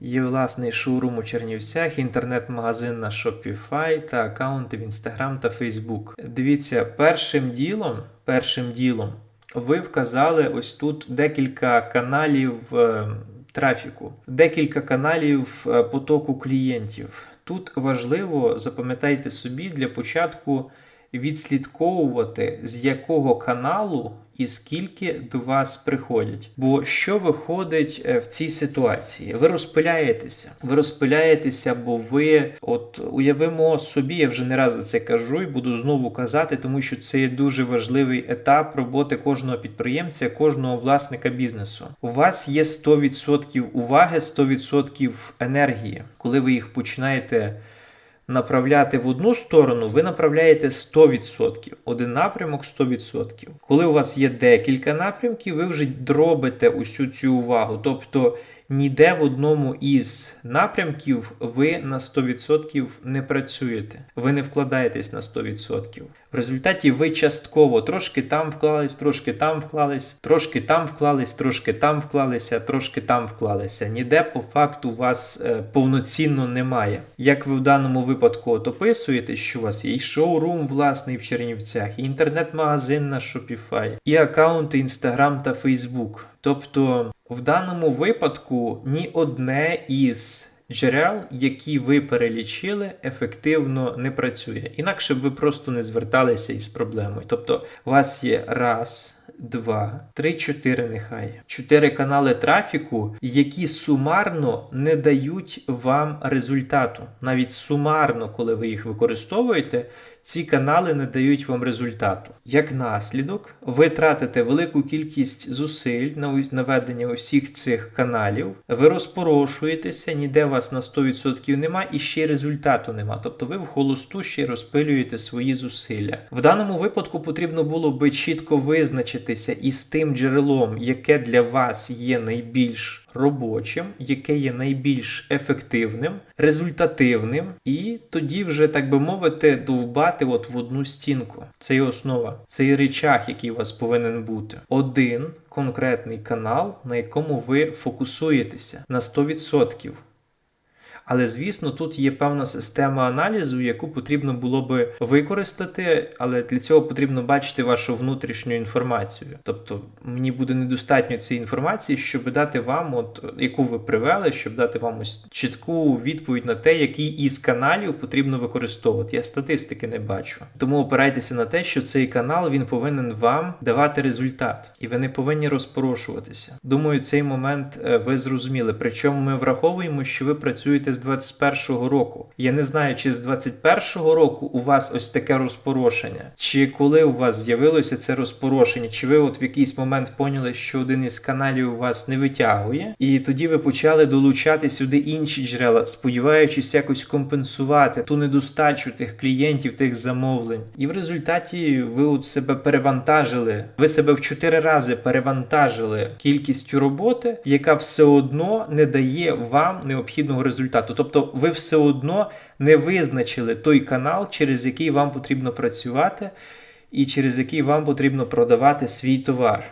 Є власний шоурум у Чернівцях, інтернет-магазин на Shopify та аккаунти в Instagram та Facebook. Дивіться, першим ділом, першим ділом ви вказали ось тут декілька каналів е, трафіку, декілька каналів е, потоку клієнтів. Тут важливо, запам'ятайте собі для початку відслідковувати, з якого каналу і скільки до вас приходять. Бо що виходить е, в цій ситуації? Ви розпиляєтеся. Ви розпиляєтеся, бо ви, от уявимо собі, я вже не раз за це кажу і буду знову казати, тому що це є дуже важливий етап роботи кожного підприємця, кожного власника бізнесу. У вас є 100% уваги, 100% енергії. Коли ви їх починаєте направляти в одну сторону, ви направляєте 100%. Один напрямок 100%. Коли у вас є декілька напрямків, ви вже дробите усю цю увагу. Тобто ніде в одному із напрямків ви на 100% не працюєте. Ви не вкладаєтесь на 100%. В результаті ви частково трошки там вклались, трошки там вклались, трошки там вклались, трошки там вклалися, трошки там вклалися. Ніде по факту вас е, повноцінно немає. Як ви в даному випадку от описуєте, що у вас є і шоурум власний в Чернівцях, і інтернет-магазин на Shopify, і аккаунти Instagram та Facebook. Тобто, в даному випадку ні одне із джерел, які ви перелічили, ефективно не працює. Інакше б ви просто не зверталися із проблемою. Тобто, у вас є раз. Два, три, чотири, нехай чотири канали трафіку, які сумарно не дають вам результату. Навіть сумарно, коли ви їх використовуєте, ці канали не дають вам результату. Як наслідок, ви тратите велику кількість зусиль на наведення усіх цих каналів, ви розпорошуєтеся, ніде вас на 100% нема, і ще результату нема. Тобто ви в холосту ще розпилюєте свої зусилля. В даному випадку потрібно було би чітко визначитися із тим джерелом, яке для вас є найбільш робочим, яке є найбільш ефективним, результативним, і тоді вже, так би мовити, довбати от в одну стінку. Це є основа, це є речах, який у вас повинен бути. Один конкретний канал, на якому ви фокусуєтеся на 100%. Але звісно, тут є певна система аналізу, яку потрібно було би використати, але для цього потрібно бачити вашу внутрішню інформацію. Тобто мені буде недостатньо цієї інформації, щоб дати вам, от яку ви привели, щоб дати вам ось чітку відповідь на те, який із каналів потрібно використовувати. Я статистики не бачу. Тому опирайтеся на те, що цей канал він повинен вам давати результат, і ви не повинні розпорошуватися. Думаю, цей момент е, ви зрозуміли. Причому ми враховуємо, що ви працюєте з 21-го року. Я не знаю, чи з 21-го року у вас ось таке розпорошення, чи коли у вас з'явилося це розпорошення, чи ви от в якийсь момент поняли, що один із каналів у вас не витягує, і тоді ви почали долучати сюди інші джерела, сподіваючись якось компенсувати ту недостачу тих клієнтів, тих замовлень. І в результаті ви от себе перевантажили. Ви себе в чотири рази перевантажили кількістю роботи, яка все одно не дає вам необхідного результату. Тобто, ви все одно не визначили той канал, через який вам потрібно працювати, і через який вам потрібно продавати свій товар.